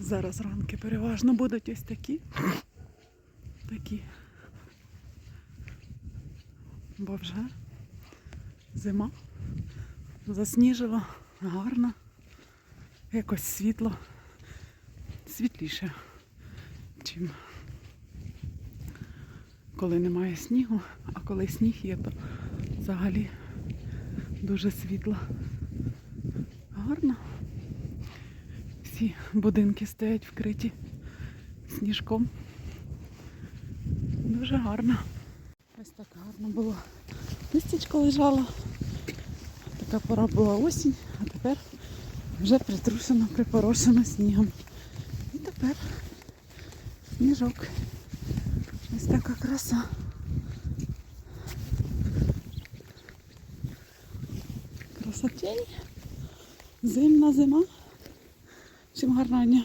Зараз ранки переважно будуть ось такі. Такі. Бо вже зима. Засніжило, гарно. Якось світло. Світліше, чим коли немає снігу, а коли сніг є, то взагалі дуже світло. Гарно. Всі будинки стоять вкриті сніжком. Дуже гарно. Ось так гарно було. Листячко лежало. Така пора була осінь, а тепер вже притрушено, припорошено снігом. І тепер сніжок. Ось така краса. Красотень. Зимна зима. Всім гарного дня.